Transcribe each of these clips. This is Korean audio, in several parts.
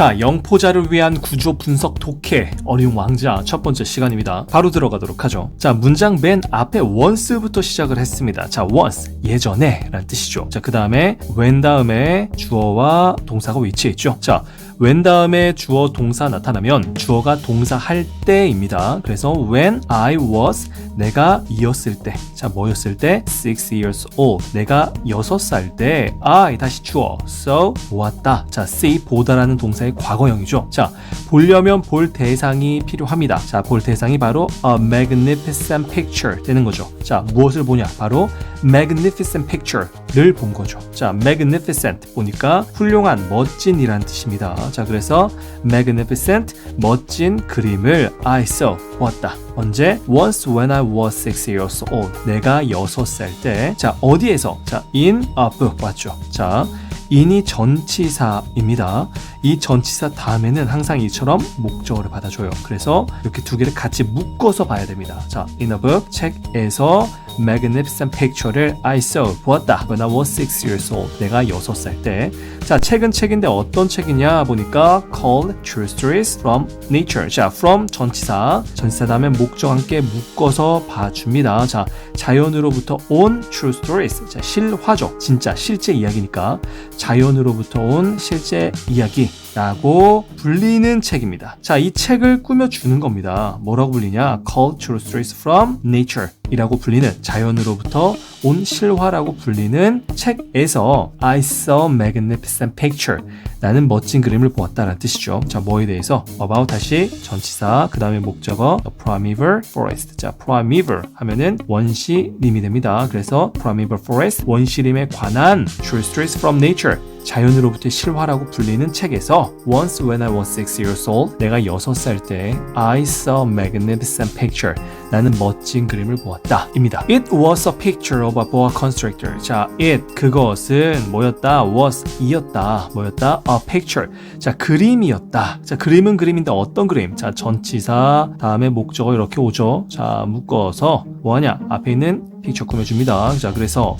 자, 영포자를 위한 구조 분석 독해 어려운 왕자 첫 번째 시간입니다. 바로 들어가도록 하죠. 자, 문장 맨 앞에 once부터 시작을 했습니다. 자, once 예전에 라는 뜻이죠. 자, 그 다음에 when 다음에 주어와 동사가 위치해 있죠. 자, when 다음에 주어 동사 나타나면 주어가 동사 할 때입니다. 그래서 when I was 내가 이었을 때. 자, 뭐였을 때? six years old. 내가 여섯 살 때. I 다시 주어. so 보았다. 자, see 보다라는 동사의 과거형이죠. 자, 보려면 볼 대상이 필요합니다. 자, 볼 대상이 바로 a magnificent picture 되는 거죠. 자, 무엇을 보냐? 바로 magnificent picture를 본 거죠. 자, magnificent 보니까 훌륭한, 멋진이란 뜻입니다. 자, 그래서 magnificent 멋진 그림을 I saw 보았다. 언제? Once when I was six years old. 내가 여섯 살 때. 자, 어디에서? 자, in a book 맞죠? 자, in이 전치사입니다. 이 전치사 다음에는 항상 이처럼 목적어를 받아줘요. 그래서 이렇게 두 개를 같이 묶어서 봐야 됩니다. 자, in a book 책에서 magnificent picture를 I saw 보았다. When I was six years old. 내가 여섯 살 때. 자, 책은 책인데 어떤 책이냐 보니까 called True Stories from Nature. 자, from 전치사. 전치사 다음에 목적 함께 묶어서 봐줍니다. 자, 자연으로부터 온 True Stories. 자, 실화죠. 진짜 실제 이야기니까 자연으로부터 온 실제 이야기. 라고 불리는 책입니다. 자, 이 책을 꾸며주는 겁니다. 뭐라고 불리냐? True Stories from Nature 이라고 불리는 자연으로부터 온 실화라고 불리는 책에서 I saw magnificent picture 나는 멋진 그림을 보았다라는 뜻이죠. 자, 뭐에 대해서 about 다시 전치사 그 다음에 목적어 primeval forest 자, primeval 하면은 원시림이 됩니다. 그래서 primeval forest 원시림에 관한 true stories from nature 자연으로부터의 실화라고 불리는 책에서 Once when I was six years old 내가 여섯 살때 I saw magnificent picture 나는 멋진 그림을 보았다 입니다. It was a picture of a boa constrictor 자, it 그것은 뭐였다? was 이었다 뭐였다? a picture 자, 그림이었다 자, 그림은 그림인데 어떤 그림? 자, 전치사 다음에 목적어 이렇게 오죠 자, 묶어서 뭐하냐? 앞에 있는 픽처 꾸며줍니다. 자, 그래서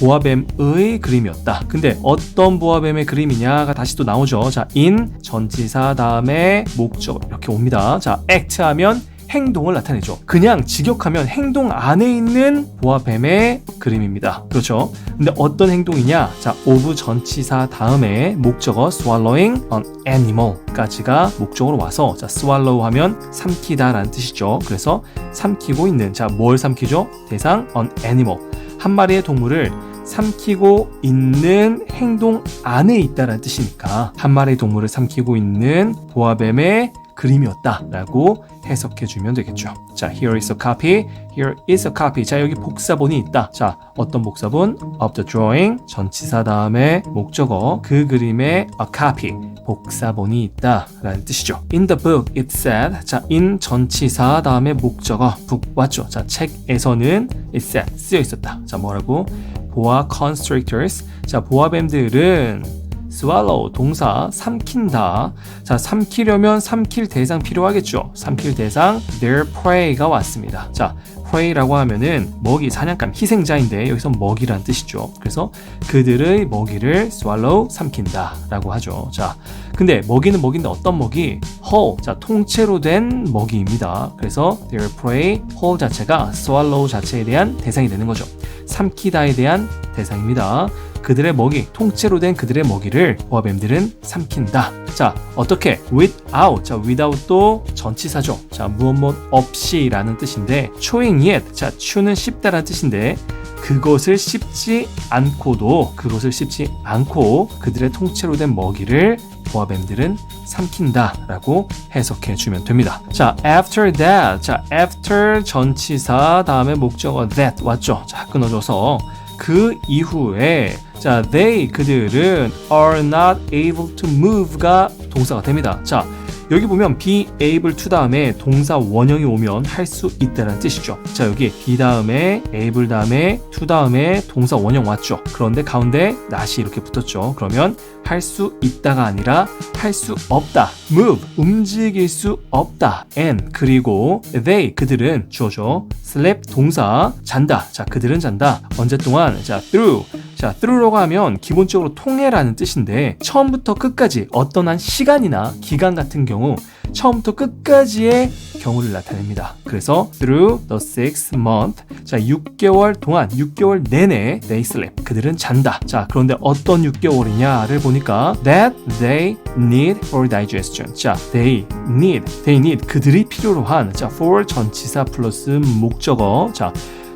보아뱀의 그림이었다. 근데 어떤 보아뱀의 그림이냐가 다시 또 나오죠. 자, in 전치사 다음에 목적 이렇게 옵니다. 자, act 하면 행동을 나타내죠. 그냥 직역하면 행동 안에 있는 보아뱀의 그림입니다. 그렇죠. 근데 어떤 행동이냐? 자, of 전치사 다음에 목적어 swallowing an animal까지가 목적으로 와서 자, swallow 하면 삼키다라는 뜻이죠. 그래서 삼키고 있는 자, 뭘 삼키죠? 대상 an animal. 한 마리의 동물을 삼키고 있는 행동 안에 있다라는 뜻이니까 한 마리의 동물을 삼키고 있는 보아뱀의 그림이었다라고 해석해 주면 되겠죠. 자, here is a copy. Here is a copy. 자, 여기 복사본이 있다. 자, 어떤 복사본? of the drawing. 전치사 다음에 목적어. 그 그림의 a copy. 복사본이 있다. 라는 뜻이죠. In the book it said. 자, in 전치사 다음에 목적어. book 왔죠. 자, 책에서는 it said. 쓰여 있었다. 자, 뭐라고? 보아 constrictors. 자, 보아뱀들은 swallow 동사 삼킨다. 자, 삼키려면 삼킬 대상 필요하겠죠. 삼킬 대상 their prey가 왔습니다. 자, prey라고 하면은 먹이 사냥감 희생자인데 여기서 먹이란 뜻이죠. 그래서 그들의 먹이를 swallow 삼킨다라고 하죠. 자, 근데 먹이는 먹인데 어떤 먹이? whole. 자, 통째로 된 먹이입니다. 그래서 their prey whole 자체가 swallow 자체에 대한 대상이 되는 거죠. 삼키다에 대한 대상입니다. 그들의 먹이, 통째로 된 그들의 먹이를 보아뱀들은 삼킨다. 자, 어떻게? without. 자, without도 전치사죠. 자, 무엇 무엇 없이라는 뜻인데, chewing it. 자, chew는 씹다라는 뜻인데, 그것을 씹지 않고도 그것을 씹지 않고 그들의 통째로 된 먹이를 보아뱀들은 삼킨다라고 해석해 주면 됩니다. 자, after that. 자, after 전치사 다음에 목적어 that 왔죠. 자, 끊어줘서 그 이후에 자, they 그들은 are not able to move가 동사가 됩니다. 자, 여기 보면 be able to 다음에 동사 원형이 오면 할 수 있다는 뜻이죠. 자, 여기 be 다음에 able 다음에 to 다음에 동사 원형 왔죠. 그런데 가운데 not이 이렇게 붙었죠. 그러면 할 수 있다가 아니라 할할수 없다. move 움직일 수 없다. and 그리고 they 그들은 주어죠. sleep 동사 잔다. 자 그들은 잔다. 언제 동안 자 through 자, through라고 하면 기본적으로 통해라는 뜻인데 처음부터 끝까지 어떤 한 시간이나 기간 같은 경우 처음부터 끝까지의 경우를 나타냅니다. 그래서 through the six month 자 6개월 동안 6개월 내내 they sleep 그들은 잔다. 자 그런데 어떤 6개월이냐를 보니까 that they need for digestion. 자 they need they need 그들이 필요로 한 자 for 전치사 플러스 목적어 자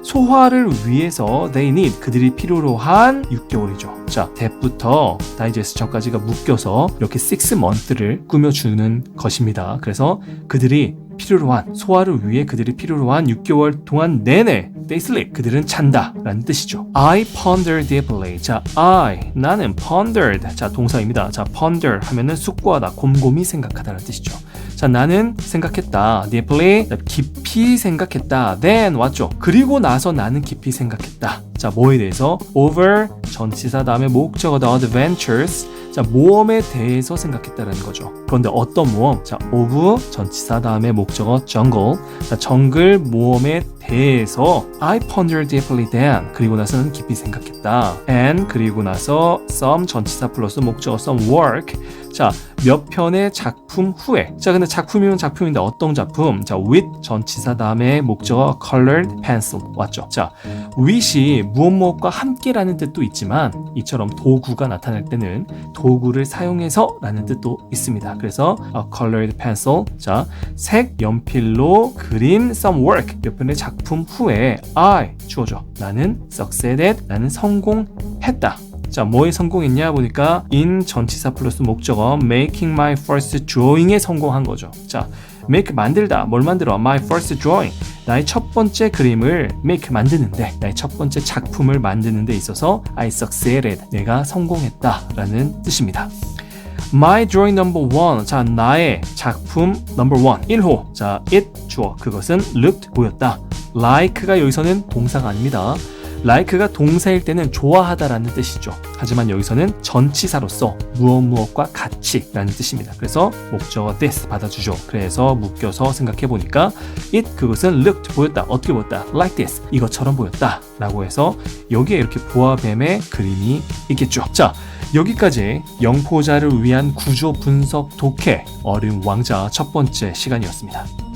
소화를 위해서 they need 그들이 필요로 한 6개월이죠. 자, that부터 digestion까지가 묶여서 이렇게 6 month를 꾸며주는 것입니다. 그래서 그들이 필요로 한 소화를 위해 그들이 필요로 한 6개월 동안 내내 they sleep 그들은 잔다 라는 뜻이죠. I ponder deeply 자 I 나는 pondered. 자 동사입니다. 자 ponder 하면은 숙고하다 곰곰이 생각하다 라는 뜻이죠 자 나는 생각했다 deeply 깊이 생각했다 then 왔죠 그리고 나서 나는 깊이 생각했다 자 뭐에 대해서 over 전치사 다음에 목적어 the adventures 자, 모험에 대해서 생각했다는 거죠. 그런데 어떤 모험? 자, of 전치사 다음에 목적어 jungle. 자, 정글 모험에 대해서 I pondered deeply then. 그리고 나서는 깊이 생각했다. and 그리고 나서 some 전치사 플러스 목적어 some work. 자, 몇 편의 작품 후에. 자, 근데 작품이면 작품인데 어떤 작품? 자, with 전치사 다음에 목적어 colored pencil 왔죠. 자, with이 무엇 무엇과 함께라는 뜻도 있지만 이처럼 도구가 나타날 때는 도구를 사용해서 라는 뜻도 있습니다. 그래서 a colored pencil 자, 색 연필로 그린 some work 몇 편의 작품 후에 I 주어져. 나는 succeeded 나는 성공했다. 자, 뭐에 성공했냐 보니까 in 전치사 플러스 목적어 making my first drawing에 성공한 거죠. 자, make 만들다. 뭘 만들어? my first drawing. 나의 첫 번째 그림을 make 만드는데 나의 첫 번째 작품을 만드는 데 있어서 I succeeded. 내가 성공했다라는 뜻입니다. My drawing number one. 자, 나의 작품 number one. 1호. 자, it 주어. 그것은 looked 보였다. like가 여기서는 동사가 아닙니다. Like가 동사일 때는 좋아하다라는 뜻이죠. 하지만 여기서는 전치사로서 무엇 무엇과 같이라는 뜻입니다. 그래서 목적어 this 받아주죠. 그래서 묶여서 생각해 보니까 it 그것은 looked 보였다. 어떻게 보였다? like this 이것처럼 보였다. 라고 해서 여기에 이렇게 보아뱀의 그림이 있겠죠. 자, 여기까지 영포자를 위한 구조 분석 독해 어린 왕자 첫 번째 시간이었습니다.